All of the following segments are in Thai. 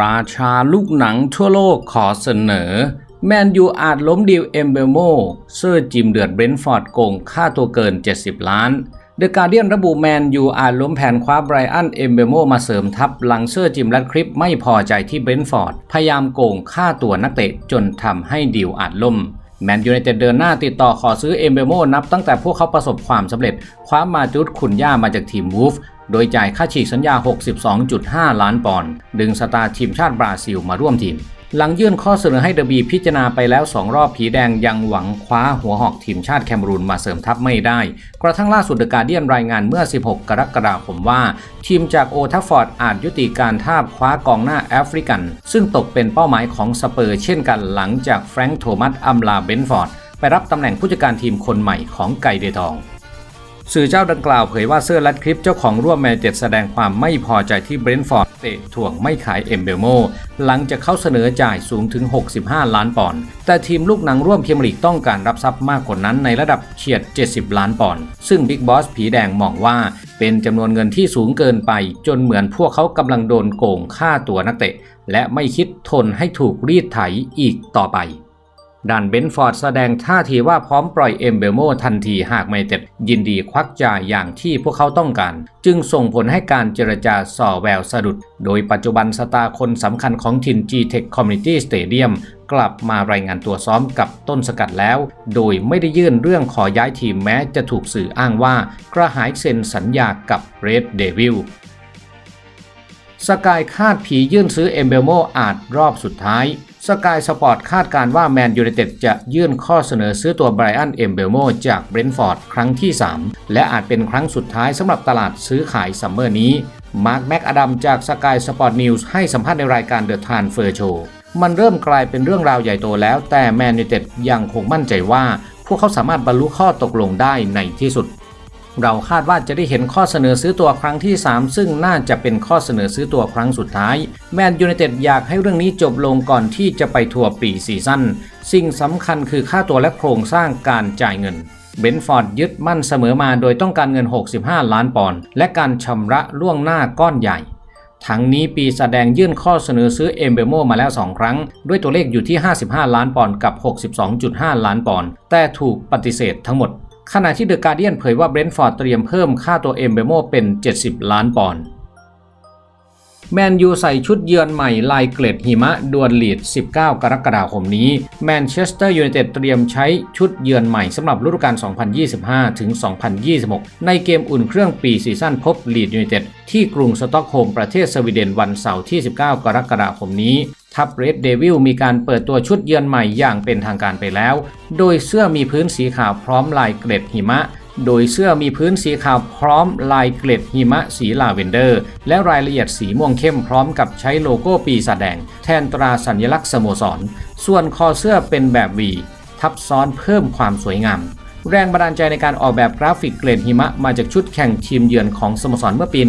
ราชาลูกหนังทั่วโลกขอเสนอ แมนยูอาจล้มดีลเอมเบโมเซอร์จิมเดือดเบรนฟอร์ดโกงค่าตัวเกิน 70 ล้านเดอะการเดียนระบุแมนยูอาจล้มแผนคว้าไบรอันเอมเบโมมาเสริมทัพหลังเซอร์จิมรัดคลิปไม่พอใจที่เบรนฟอร์ด พยายามโกงค่าตัวนักเตะจนทำให้ดีลอาจล่ม แมนยูในเต็ดเดินหน้าติดต่อขอซื้อเอมเบโมนับตั้งแต่พวกเขาประสบความสำเร็จ คว้ามาจุดขุนย่ามาจากทีมวูฟโดยจ่ายค่าฉีกสัญญา 62.5 ล้านปอนด์ดึงสตาร์ทีมชาติบราซิลมาร่วมทีม หลังยื่นข้อเสนอให้เดอะบีพิจารณาไปแล้ว 2 รอบผีแดงยังหวังคว้าหัวหอกทีมชาติแคมรูนมาเสริมทัพไม่ได้ กระทั่งล่าสุดเดอะการเดียนรายงานเมื่อ 16 กรกฎาคมว่า ทีมจากโอทัฟฟอร์ดอาจยุติการทาบคว้ากองหน้าแอฟริกัน ซึ่งตกเป็นเป้าหมายของสเปอร์เช่นกันหลังจากแฟรงค์โทมัสอัมลาเบนฟอร์ดไปรับตำแหน่งผู้จัดการทีมคนใหม่ของไก่เดทอง สื่อเจ้าดังกล่าวเผยว่าเซอร์ลัดคลิปเจ้าของร่วมแมนเจ็ดแสดงความไม่พอใจที่เบรนท์ฟอร์ดเตะถ่วงไม่ขายเอมเบลโมหลังจากเข้าเสนอจ่ายสูงถึง 65 ล้านปอนด์แต่ทีมลูกหนังร่วมเมียร์ลีกต้องการรับทรัพย์มากกว่านั้นในระดับเฉียด 70 ล้านปอนด์ซึ่งบิ๊กบอสผีแดงมองว่าเป็นจำนวนเงินที่สูงเกินไป จนเหมือนพวกเขากำลังโดนโกงค่าตัวนักเตะ และไม่คิดทนให้ถูกรีดไถอีกต่อไป ด้านเบนฟอร์ดแสดงท่าทีว่าพร้อมปล่อยเอมเบลโมทันทีหากไม่เต็ดยินดีควักจ่ายอย่างที่พวกเขาต้องการ จึงส่งผลให้การเจรจาส่อแววสะดุด โดยปัจจุบันสตาร์คนสำคัญของทีม G-Tech Community Stadium กลับมารายงานตัวซ้อมกับต้นสกัดแล้ว โดยไม่ได้ยื่นเรื่องขอย้ายทีมแม้จะถูกสื่ออ้างว่ากระหายเซ็นสัญญากับ Red Devil สกายคาดผียื่นซื้อเอมเบลโมอาจรอบสุดท้าย สกายสปอร์ตคาดการว่าแมนยูไนเต็ดจะยื่นข้อเสนอซื้อตัวไบรอันเอมเบลโมจากเบรนท์ฟอร์ดครั้งที่ 3 และอาจเป็นครั้งสุดท้ายสำหรับตลาดซื้อขายซัมเมอร์นี้ มาร์คแม็กอดัมจากสกายสปอร์ตนิวส์ให้สัมภาษณ์ในรายการเดอะทานเฟอร์โชมันเริ่มกลายเป็นเรื่องราวใหญ่โตแล้ว แต่แมนยูไนเต็ดยังคงมั่นใจว่า พวกเขาสามารถบรรลุข้อตกลงได้ในที่สุด เราคาดว่าจะได้เห็นข้อเสนอซื้อตัวครั้งที่ 3 ซึ่งน่าจะเป็นข้อเสนอซื้อตัวครั้งสุดท้าย แมนยูไนเต็ดอยากให้เรื่องนี้จบลงก่อนที่จะไปทัวร์ปีซีซั่นสิ่งสำคัญคือค่าตัวและโครงสร้างการจ่ายเงินเบนฟอร์ดยึดมั่นเสมอมาโดยต้องการเงิน 65 ล้านปอนด์และการชำระล่วงหน้าก้อนใหญ่ ทั้งนี้ปีแสดงยื่นข้อเสนอซื้อเอมเบโมมาแล้ว 2 ครั้ง ด้วยตัวเลขอยู่ที่ 55 ล้านปอนด์กับ 62.5 ล้านปอนด์แต่ถูกปฏิเสธทั้งหมด ขณะที่เดอะการเดียนเผยว่าเบรนท์ฟอร์ดเตรียมเพิ่มค่าตัวเอมเบโมเป็น 70 ล้านปอนด์แมนยูใส่ชุดเยือนใหม่ลายเกล็ดหิมะดวลลีด 19 กรกฎาคมนี้แมนเชสเตอร์ยูไนเต็ดเตรียมใช้ชุดเยือนใหม่สำหรับฤดูกาล 2025 ถึง 2026 ในเกมอุ่นเครื่องปีซีซั่นพบลีดยูไนเต็ดที่กรุงสต็อกโฮล์มประเทศสวีเดนวันเสาร์ที่ 19 กรกฎาคมนี้ ทัพเรดเดวิลมีการเปิดตัวชุดเยือนใหม่อย่างเป็นทางการไปแล้ว โดยเสื้อมีพื้นสีขาวพร้อมลายเกล็ดหิมะ โดยเสื้อมีพื้นสีขาวพร้อมลายเกล็ดหิมะสีลาเวนเดอร์ และรายละเอียดสีม่วงเข้มพร้อมกับใช้โลโก้ปีศาจแดง แทนตราสัญลักษณ์สโมสร ส่วนคอเสื้อเป็นแบบวีทับซ้อนเพิ่มความสวยงาม แรงบันดาลใจในการออกแบบกราฟิกเกล็ดหิมะมาจากชุดแข่งทีมเยือนของสโมสรเมื่อปี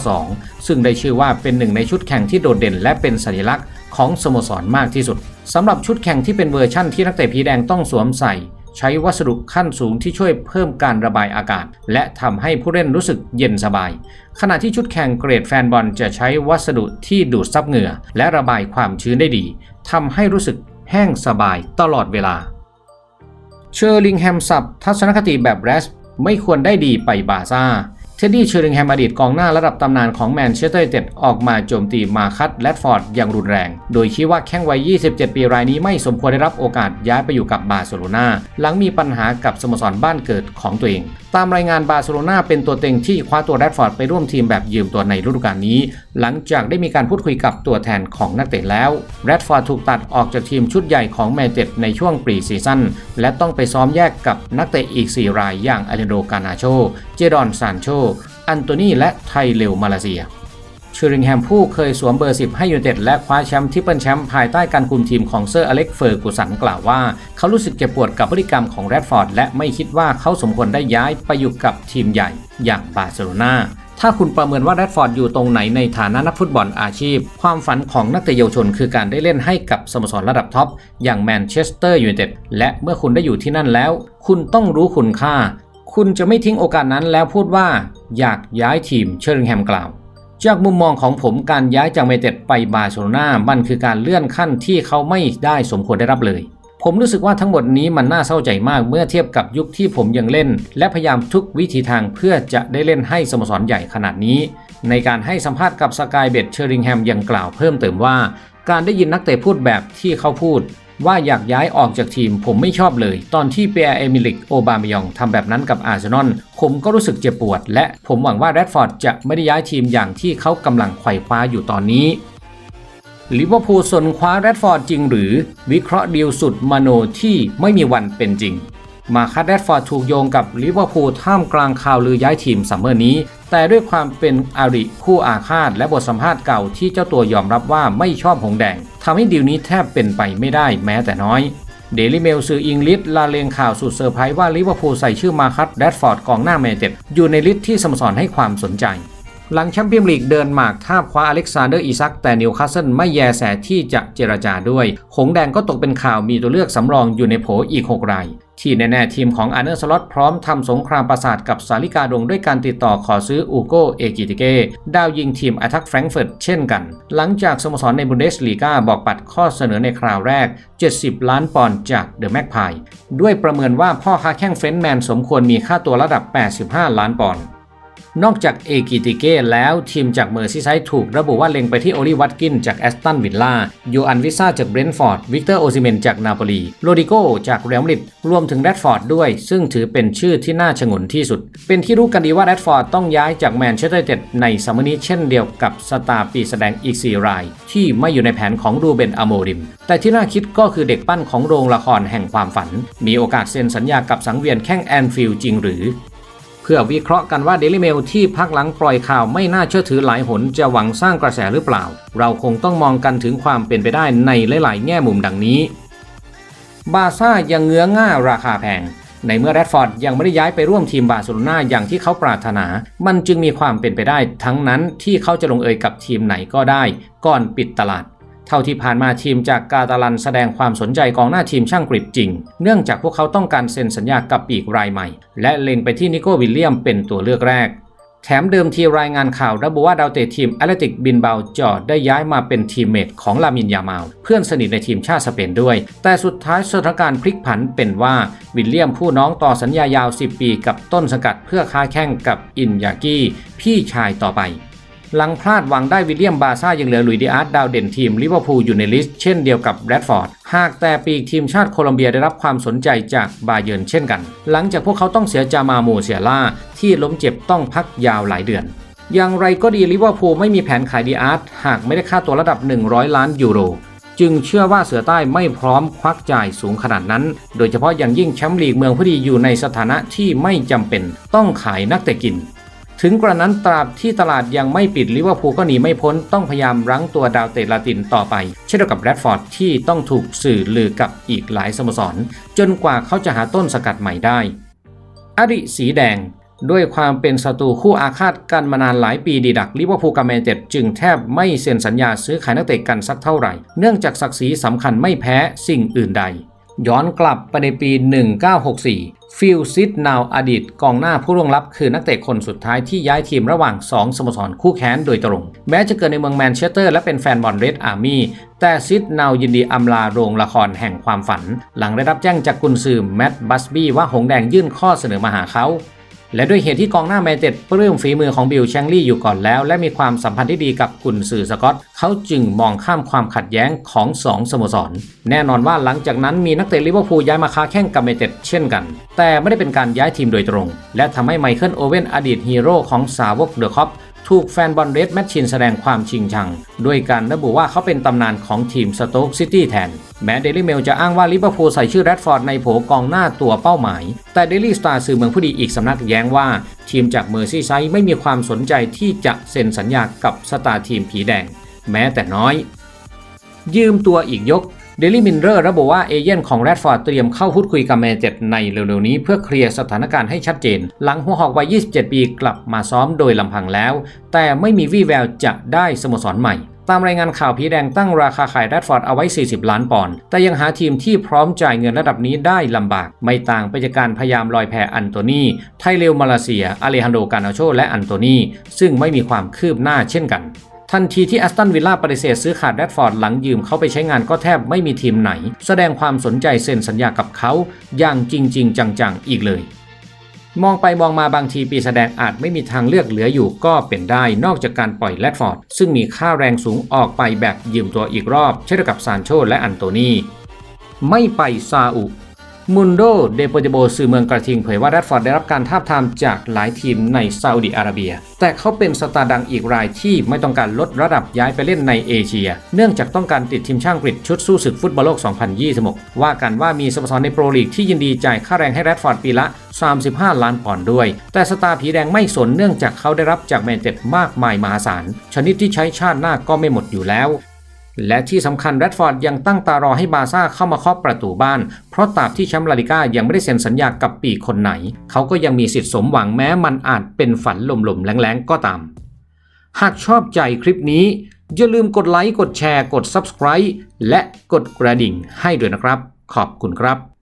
1992 ซึ่งได้ชื่อว่าเป็นหนึ่งในชุดแข่งที่โดดเด่น และเป็นสัญลักษณ์ของสโมสรมากที่สุดสำหรับชุดแข่งที่เป็นเวอร์ชั่นที่นักเตะผีแดงต้องสวมใส่ ใช้วัสดุขั้นสูงที่ช่วยเพิ่มการระบายอากาศ และทำให้ผู้เล่นรู้สึกเย็นสบาย ขณะที่ชุดแข่งเกรดแฟนบอลจะใช้วัสดุที่ดูดซับเหงื่อ และระบายความชื้นได้ดีทำให้รู้สึกแห้งสบายตลอดเวลา เชอร์ลิงแฮมสับทัศนคติแบบแรสไม่ควรได้ดีไปบาซ่า เท็ดดี้เชอริงแฮมอดีตกองหน้าระดับตำนานของแมนเชสเตอร์ยูไนเต็ดออกมาโจมตีมาคัตแรดฟอร์ดอย่างรุนแรง โดยชี้ว่าแข้งวัย 27 ปีรายนี้ไม่สมควรได้รับโอกาสย้ายไปอยู่กับบาร์เซโลนาหลังมีปัญหากับสโมสรบ้านเกิดของตัวเอง ตามรายงานบาร์เซโลนาเป็นตัวเต็งที่คว้าตัวแรดฟอร์ดไปร่วมทีมแบบยืมตัวในฤดูกาลนี้ หลังจากได้มีการพูดคุยกับตัวแทนของนักเตะแล้วแรดฟอร์ดถูกตัดออกจากทีมชุดใหญ่ของแมนเต็ดในช่วงปรีซีซั่นและต้องไปซ้อมแยกกับนักเตะอีก 4 รายอย่างอเลนโดกานาโช เจดอนซานโช อันโตนีและไทเลวมาเลเซียชอริงแฮมผู้เคยสวมเบอร์ 10 ให้ยูไนเต็ดและคว้าแชมป์ที่เป็นแชมป์ภายใต้การคุมทีมของเซอร์อเล็กเฟอร์กูสันกล่าวว่า เขารู้สึกเจ็บปวดกับพฤติกรรมของแรดฟอร์ดและไม่คิดว่าเขาสมควรได้ย้ายไปอยู่กับทีมใหญ่อย่างบาร์เซโลนาถ้าคุณประเมินว่าแรดฟอร์ดอยู่ตรงไหนในฐานะนักฟุตบอลอาชีพ ความฝันของนักเตะเยาวชนคือการได้เล่นให้กับสโมสรระดับท็อปอย่างแมนเชสเตอร์ยูไนเต็ดและเมื่อคุณได้อยู่ที่นั่นแล้ว คุณต้องรู้คุณค่า คุณจะไม่ทิ้งโอกาสนั้นแล้วพูดว่าอยากย้ายทีมเชอริงแฮมกล่าว จากมุมมองของผมการย้ายจากเมเต็ดไปบาร์เซโลนามันคือการเลื่อนขั้นที่เขาไม่ได้สมควรได้รับเลย ผมรู้สึกว่าทั้งหมดนี้มันน่าเศร้าใจมากเมื่อเทียบกับยุคที่ผมยังเล่น และพยายามทุกวิธีทางเพื่อจะได้เล่นให้สโมสรใหญ่ขนาดนี้ ในการให้สัมภาษณ์กับสกายเบดเชอริงแฮมยังกล่าวเพิ่มเติมว่า การได้ยินนักเตะพูดแบบที่เขาพูด ว่าอยากย้ายออกจากทีมผมไม่ชอบเลย ตอนที่เปียร์เอมิลิกโอบามยองทำแบบนั้นกับอาร์เซนอลผมก็รู้สึกเจ็บปวด และผมหวังว่าแรดฟอร์ดจะไม่ได้ย้ายทีมอย่างที่เขากำลังไขว่คว้าอยู่ตอนนี้ลิเวอร์พูลสนคว้าแรดฟอร์ดจริงหรือ วิเคราะห์ดีลสุดมโนที่ไม่มีวันเป็นจริง มาคัดแรดฟอร์ดถูกโยงกับลิเวอร์พูลท่ามกลางข่าวลือย้ายทีมซัมเมอร์นี้ แต่ด้วยความเป็นอาริคู่อาฆาตและบทสัมภาษณ์เก่าที่เจ้าตัวยอมรับว่าไม่ชอบหงแดงทำให้ดีลนี้แทบเป็นไปไม่ได้แม้แต่น้อยเดลิเมลสื่ออังกฤษลาเลงข่าวสุดเซอร์ไพรส์ว่าลิเวอร์พูลใส่ชื่อมาคัตแรดฟอร์ดกองหน้าแมนเต็ดอยู่ในลิสต์ที่สโมสรให้ความสนใจ หลังแชมเปี้ยนลีกเดินหมากทาบคว้าอเล็กซานเดอร์อิซัก แต่นิวคาสเซิลไม่แยแสที่จะเจรจาด้วยหงแดงก็ตกเป็นข่าวมีตัวเลือกสำรองอยู่ในโผอีก 6 ราย ที่แน่ๆทีมของอาร์เนอร์สล็อตพร้อมทำสงครามประสาทกับสาลิกาดงด้วยการติดต่อขอซื้ออูโกเอกิติเกดาวยิงทีมอัทักแฟรงก์เฟิร์ตเช่นกัน หลังจากสโมสรในบุนเดสลีกาบอกปัดข้อเสนอในคราวแรก 70 ล้านปอนด์จากเดอะแม็กพายด้วยประเมินว่าพ่อค้าแข้งเฟนท์แมนสมควรมีค่าตัวระดับ 85 ล้านปอนด์ นอกจากเอกิติเก้แล้วทีมจากเมอร์ซีไซด์ถูกระบุว่าเล็งไปที่โอลิวัตกินจากแอสตันวิลล่ายูอันวิซ่าจากเบรนท์ฟอร์ด วิกเตอร์โอซิเมนจากนาโปลีโรดิโกจากเรอัลมาดริดรวมถึงแรดฟอร์ดด้วย ซึ่งถือเป็นชื่อที่น่าชงนที่สุด เป็นที่รู้กันดีว่าแรดฟอร์ดต้องย้ายจากแมนเชสเตอร์เต็ดในซัมเมอร์นี้เช่นเดียวกับสตาร์ปีแสดงอีก 4 ราย ที่ไม่อยู่ในแผนของรูเบนอโมริม แต่ที่น่าคิดก็คือเด็กปั้นของโรงละครแห่งความฝัน มีโอกาสเซ็นสัญญากับสังเวียนแข้งแอนฟิลด์จริงหรือ พื่อวิเคราะห์กันว่าเดลิเมลที่พักหลังปล่อยข่าวไม่น่าเชื่อถือหลายหนจะหวังสร้างกระแสหรือเปล่า เราคงต้องมองกันถึงความเป็นไปได้ในหลาย ๆ แง่มุมดังนี้ บาซ่ายังเงื้อง่าราคาแพง ในเมื่อแรดฟอร์ดยังไม่ได้ย้ายไปร่วมทีมบาร์เซโลนาอย่างที่เขาปรารถนา มันจึงมีความเป็นไปได้ทั้งนั้นที่เขาจะลงเอยกับทีมไหนก็ได้ ก่อนปิดตลาด เท่าที่ผ่านมาทีมจากกาตาลันแสดงความสนใจกองหน้าทีมช่างกรีดจริง เนื่องจากพวกเขาต้องการเซ็นสัญญากับปีกรายใหม่ และเล็งไปที่นิโก้วิลเลียมเป็นตัวเลือกแรก แถมเดิมทีรายงานข่าวระบุว่าดาวเตะทีมแอตเลติกบินเบาจอดได้ย้ายมาเป็นทีมเมทของลามินยามาลเพื่อนสนิทในทีมชาติสเปนด้วย แต่สุดท้ายสถานการณ์พลิกผันเป็นว่าวิลเลียมผู้น้องต่อสัญญายาว 10 ปี กับต้นสังกัดเพื่อค้าแข่งกับอินยากี้พี่ชายต่อไป หลังพลาดหวังได้วิลเลียมบาซ่ายังเหลือหลุยดิอาร์ตดาวเด่นทีมลิเวอร์พูลอยู่ในลิสต์เช่นเดียวกับแรดฟอร์ดหากแต่ปีกทีมชาติโคลอมเบียได้รับความสนใจจากบาเยิร์นเช่นกัน หลังจากพวกเขาต้องเสียจามาโมเซียล่าที่ล้มเจ็บต้องพักยาวหลายเดือน อย่างไรก็ดีลิเวอร์พูลไม่มีแผนขายดีอาร์ตหากไม่ได้ค่าตัวระดับ 100 ล้านยูโรจึงเชื่อว่าเสือใต้ไม่พร้อมควักจ่ายสูงขนาดนั้น โดยเฉพาะอย่างยิ่งแชมป์ลีกเมืองพอดีอยู่ในสถานะที่ไม่จำเป็นต้องขายนักเตะกิน ถึงกระนั้นตราบที่ตลาดยังไม่ปิดลิเวอร์พูลก็หนีไม่พ้นต้องพยายามรั้งตัวดาวเตะลาตินต่อไป เช่นเดียวกับแรดฟอร์ดที่ต้องถูกสื่อลือกับอีกหลายสโมสร จนกว่าเขาจะหาต้นสกัดใหม่ได้ อริสีแดง ด้วยความเป็นศัตรูคู่อาฆาตกันมานานหลายปีดีดักลิเวอร์พูลกับแมนเชสเตอร์จึงแทบไม่เซ็นสัญญาซื้อขายนักเตะกันสักเท่าไหร่ เนื่องจากศักดิ์ศรีสำคัญไม่แพ้สิ่งอื่นใด ย้อนกลับไปในปี 1964 ฟิลซิดนาวอดีตกองหน้าผู้ร่วงลับคือนักเตะคนสุดท้ายที่ย้ายทีมระหว่าง 2 สโมสรคู่แข่งโดยตรง แม้จะเกิดในเมืองแมนเชสเตอร์และเป็นแฟนบอลเรดอาร์มี่แต่ซิดนาวยินดีอำลาโรงละครแห่งความฝัน หลังได้รับแจ้งจากกุนซือแมตต์บัสบี้ว่าหงแดงยื่นข้อเสนอมาหาเขา และด้วยเหตุที่กองหน้าแมนเต็ดปรื้มฝีมือของบิลแชงลี่อยู่ก่อนแล้ว และมีความสัมพันธ์ที่ดีกับกุนสื่อสกอต เขาจึงมองข้ามความขัดแย้งของ 2 สโมสร แน่นอนว่าหลังจากนั้นมีนักเตะลิเวอร์พูลย้ายมาค้าแข่งกับแมนเจ็ดเช่นกัน แต่ไม่ได้เป็นการย้ายทีมโดยตรง และทำให้ไมเคิลโอเว่นอดีตฮีโร่ของสาวกเดอะคอป ถูกแฟนบอลเรดแมชชินแสดงความชิงชัง ด้วยการระบุว่าเขาเป็นตำนานของทีมสโต๊กซิตี้แทน แม้เดลี่เมลจะอ้างว่าลิเวอร์พูลใส่ชื่อแรดฟอร์ดในโผกองหน้าตัวเป้าหมาย แต่เดลี่สตาร์สื่อเมืองผู้ดีอีกสำนักแย้งว่า ทีมจากเมอร์ซี่ไซด์ไม่มีความสนใจที่จะเซ็นสัญญากับสตาร์ทีมผีแดง แม้แต่น้อย ยืมตัวอีกยก เดลี่มินเรอร์ระบุว่าเอเย่นของแรดฟอร์ดเตรียมเข้าพูดคุยกับแมนเจ็ดในเร็วๆนี้เพื่อเคลียร์สถานการณ์ให้ชัดเจน หลังหัวหอกวัย 27 ปีกลับมาซ้อมโดยลำพังแล้ว แต่ไม่มีวี่แววจะได้สโมสรใหม่ตามรายงานข่าวผีแดงตั้งราคาขายแรดฟอร์ดเอาไว้ 40 ล้านปอนด์ แต่ยังหาทีมที่พร้อมจ่ายเงินระดับนี้ได้ลำบาก ไม่ต่างไปจากการพยายามลอยแพอันโตนี ไทเลวมาเลเซีย อเลฮันโดกานาโช และอันโตนี ซึ่งไม่มีความคืบหน้าเช่นกัน ทันทีที่แอสตันวิลล่าปฏิเสธซื้อขาดแรดฟอร์ดหลังยืมเขาไปใช้งานก็แทบไม่มีทีมไหน แสดงความสนใจเซ็นสัญญากับเขาอย่างจริงๆจังๆ อีกเลย มองไปมองมาบางทีปีแสดงอาจไม่มีทางเลือกเหลืออยู่ก็เป็นได้นอกจากการปล่อยแรดฟอร์ดซึ่งมีค่าแรงสูงออกไปแบบยืมตัวอีกรอบ เช่นกับซานโชและอันโตนีไม่ไปซาอุ มุนโดเดโปเตโบสื่อเมืองกระทิงเผยว่าแรดฟอร์ดได้รับการทาบทามจากหลายทีมในซาอุดิอาระเบีย แต่เขาเป็นสตาร์ดังอีกรายที่ไม่ต้องการลดระดับย้ายไปเล่นในเอเชีย เนื่องจากต้องการติดทีมชาติอังกฤษชุดสู้ศึกฟุตบอลโลก 2026 ว่ากันว่ามีสโมสรในโปรลีกที่ยินดีจ่ายค่าแรงให้แรดฟอร์ดปีละ 35 ล้านปอนด์ด้วย แต่สตาร์ผีแดงไม่สนเนื่องจากเขาได้รับจากแมนเชสเต็ดมากมายมหาศาลชนิดที่ใช้ชาติหน้าก็ไม่หมดอยู่แล้ว และที่สำคัญแรดฟอร์ดยังตั้งตารอให้บาซ่าเข้ามาเคาะประตูบ้าน เพราะตราบที่แชมป์ลาลิก้ายังไม่ได้เซ็นสัญญากับปีกคนไหน เขาก็ยังมีสิทธิ์สมหวังแม้มันอาจเป็นฝันลมๆแรงๆก็ตาม หากชอบใจคลิปนี้ อย่าลืมกดไลค์กดแชร์กด Subscribe และกดกระดิ่งให้ด้วยนะครับ ขอบคุณครับ